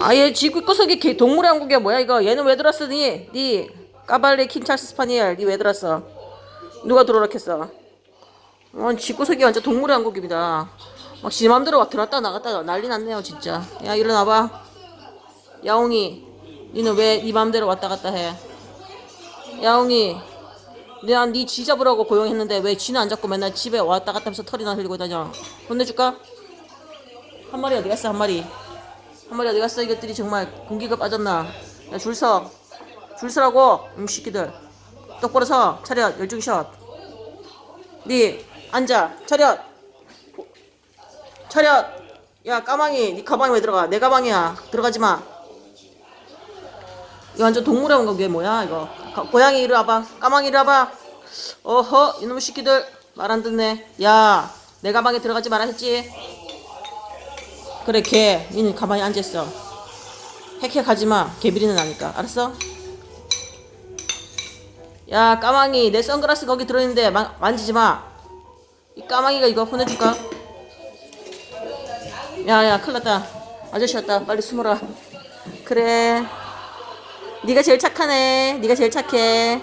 아얘 지구 구석이 개- 동물의 왕국이야 뭐야 이거 얘는 왜 들었어 니? 니 까발레 킹 찰스 스파니엘 니 왜 들었어? 누가 들어오라했어? 어, 집구석이 완전 동물의 왕국입니다. 막 지 맘대로 막 들었다 나갔다 난리 났네요 진짜. 야 일어나봐. 야옹이 니는 왜네 맘대로 왔다 갔다 해? 야옹이 내가 네쥐 잡으라고 고용했는데 왜 쥐는 안 잡고 맨날 집에 왔다 갔다 하면서 털이나 흘리고 다녀? 혼내줄까? 한 마리 어디 갔어 한 마리? 한 마리 어디 갔어? 이것들이 정말 공기가 빠졌나? 야 줄 서. 줄 서라고 음 새끼들. 똑바로 서. 차렷. 열중 샷. 네 앉아. 차렷. 차렷. 야 까망이. 네 가방에 왜 들어가? 내 가방이야. 들어가지 마. 이거 완전 동물의 왕국이 뭐야 이거. 가- 고양이 이리 와봐. 까망이 이리 와봐. 어허 이놈의 새끼들. 말 안 듣네. 야 내 가방에 들어가지 말아 했지 그래 걔 니는 가만히 앉아있어 핵핵 하지마 개비리는 아니까 알았어? 야 까망이 내 선글라스 거기 들어있는데 마, 만지지 마. 이 까망이가 이거 보내줄까? 야야 큰일났다. 아저씨 왔다. 빨리 숨어라. 그래. 네가 제일 착하네. 네가 제일 착해.